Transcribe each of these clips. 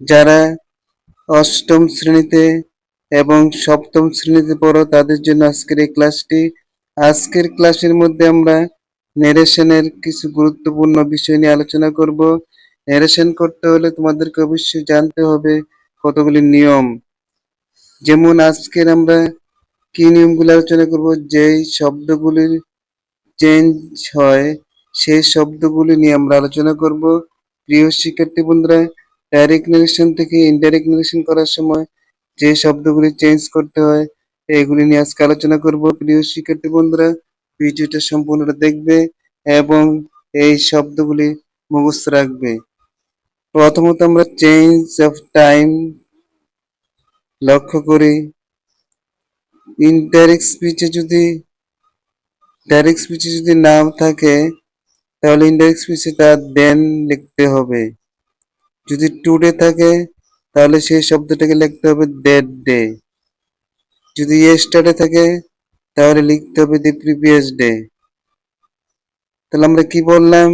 যারা অষ্টম শ্রেণীতে এবং সপ্তম শ্রেণীতে পড়ো, তাদের জন্য আজকের এই ক্লাসটি। আজকের ক্লাসের মধ্যে আমরা নেরেশনের কিছু গুরুত্বপূর্ণ বিষয় নিয়ে আলোচনা করব। নেরেশন করতে হলে তোমাদেরকে অবশ্যই জানতে হবে কতগুলি নিয়ম। যেমন আজকের আমরা কি নিয়মগুলো আলোচনা করব? যেই শব্দগুলির চেঞ্জ হয়, সেই শব্দগুলি নিয়ে আমরা আলোচনা করব। প্রিয় শিক্ষার্থী বন্ধুরা ডাইরেক্ট নারেশন থেকে ইনডাইরেক্ট নারেশন করার সময় যে শব্দগুলি চেঞ্জ করতে হয়, এগুলি নিয়ে আজকে আলোচনা করব। প্রিয় শিক্ষার্থী বন্ধুরা, ভিডিওটা সম্পূর্ণটা দেখবে এবং এই শব্দগুলি মুখস্থ রাখবে। প্রথমত আমরা চেঞ্জ অফ টাইম লক্ষ্য করি। ইনডাইরেক্ট স্পিচে যদি ডাইরেক্ট স্পিচে যদি নাম থাকে, তাহলে ইনডাইরেক্ট স্পিচে তার দেন লিখতে হবে। যদি টুডে থাকে, তাহলে সেই শব্দটাকে লিখতে হবে দ্যাট ডে যদি ইয়েস্টারডে থাকে, তাহলে লিখতে হবে দি প্রিভিয়াস ডে তাহলে আমরা কি বললাম?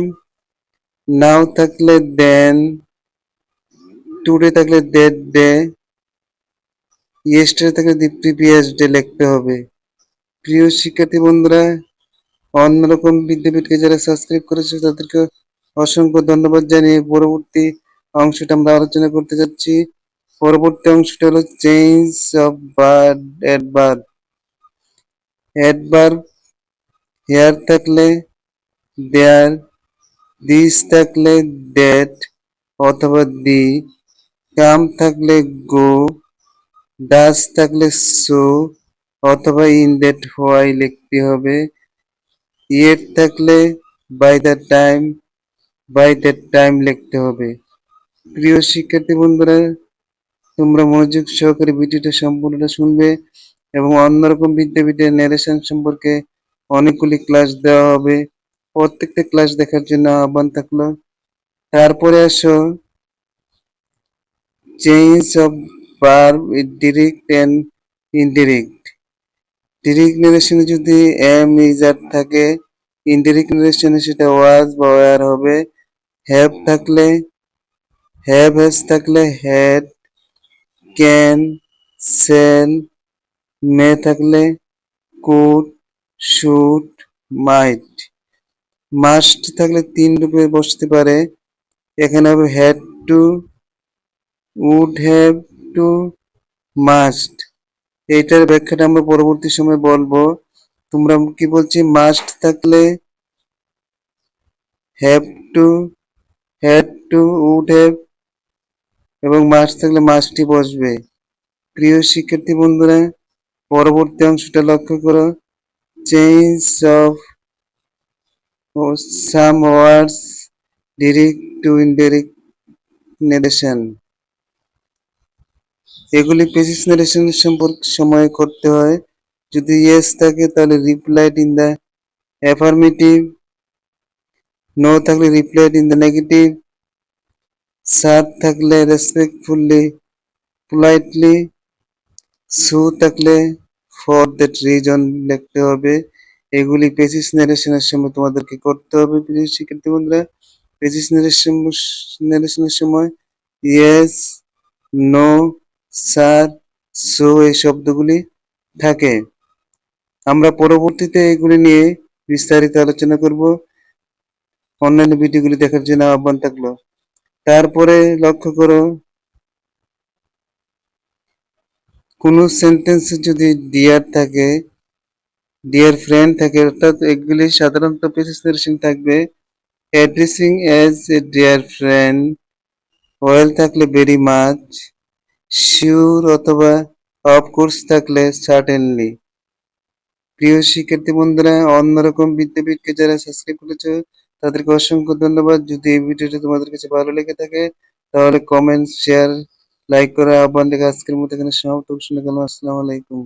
নাও থাকলে দেন টুডে থাকলে দ্যাট ডে ইয়েস্টারডে থাকলে দি প্রিভিয়াস ডে লিখতে হবে। প্রিয় শিক্ষার্থী বন্ধুরা, অন্যরকম বিদ্যাপীঠকে যারা সাবস্ক্রাইব করেছে, তাদেরকে অসংখ্য ধন্যবাদ জানিয়ে পরবর্তী অংশটা আমরা আলোচনা করতে যাচ্ছি। পরবর্তী অংশটা হলো change of word adverb adverb here থাকলে দেয়ার দিস থাকলে দ্যাট অথবা দি কাম থাকলে গো ডাস থাকলে সো অথবা ইন দ্যাট হোয়াই লিখতে হবে। ইয়েট থাকলে by the time by that time লিখতে হবে। প্রিয় শিক্ষার্থী বন্ধুরা, তোমরা মনোযোগ সহকারে ভিডিওটা সম্পূর্ণটা শুনবে এবং অন্যরকম বিদ্যাপীঠের ন্যারেশন সম্পর্কে অনেকগুলি ক্লাস দেওয়া হবে। প্রত্যেকটা ক্লাস দেখার জন্য আহ্বান থাকল। তারপরে আসো। Change of verb direct and indirect direct নারেশনে যদি এম ইজ আর থাকে ইনডিরেক্ট নারেশনে সেটা ওয়াজ বা ওয়ার হবে। হ্যাভ থাকলে হ্যাভ হ্যাজ থাকলে হ্যাড ক্যান সেল মে থাকলে কুড শুড মাইট মাস্ট থাকলে তিন রূপে বসতে পারে। এখানে হবে had to would have to must এইটার ব্যাখ্যাটা আমরা পরবর্তী সময় বলব। তোমরা কি বলছি? মাস্ট থাকলে have to had to would have এবং মাস্ট থাকলে মাসটি বসবে। প্রিয় শিক্ষার্থী বন্ধুরা, পরবর্তী অংশটা লক্ষ্য করো। Change of some words direct to indirect narration এগুলি পেসিস নারেশন সম্পর্ক, সময় করতে হয়। যদি ইয়েস থাকে, তাহলে replied in the affirmative no থাকলে replied in the negative sir থাকলে রেসপেক্টফুলি পোলাইটলি সু থাকলে ফর দ্যাট রিজন লিখতে হবে। এগুলি পেসিস নারেশনের সময় তোমাদেরকে করতে হবে প্রিয় শিক্ষার্থী বন্ধুরা। পেসিস নারেশন নারেশনের সময় ইয়েস নো স্যার সো এই শব্দগুলি থাকে। আমরা পরবর্তীতে এগুলি নিয়ে বিস্তারিত আলোচনা করব। অন্যান্য ভিডিওগুলি দেখার জন্য আহ্বান থাকল। তারপরে লক্ষ্য করো, কোন সেন্টেন্সে যদি ডিয়ার থাকে ডিয়ার ফ্রেন্ড থাকে, অর্থাৎ এগুলি সাধারণত প্রেসিং থাকবে addressing as a dear friend well থাকলে ভেরি মাচ শিওর অথবা অফকোর্স থাকলে সার্টেনলি প্রিয় শিক্ষার্থী বন্ধুরা, অন্যরকম বিদ্যাপীঠকে যারা সাবস্ক্রাইব করেছ তাদেরকে অসংখ্য ধন্যবাদ। যদি এই ভিডিওটি তোমাদের কাছে ভালো লেগে থাকে, তাহলে কমেন্ট শেয়ার লাইক করা আহ্বান রেখে আজকের মতো এখানে সমাপ্ত। শুনে গেলাম আলাইকুম।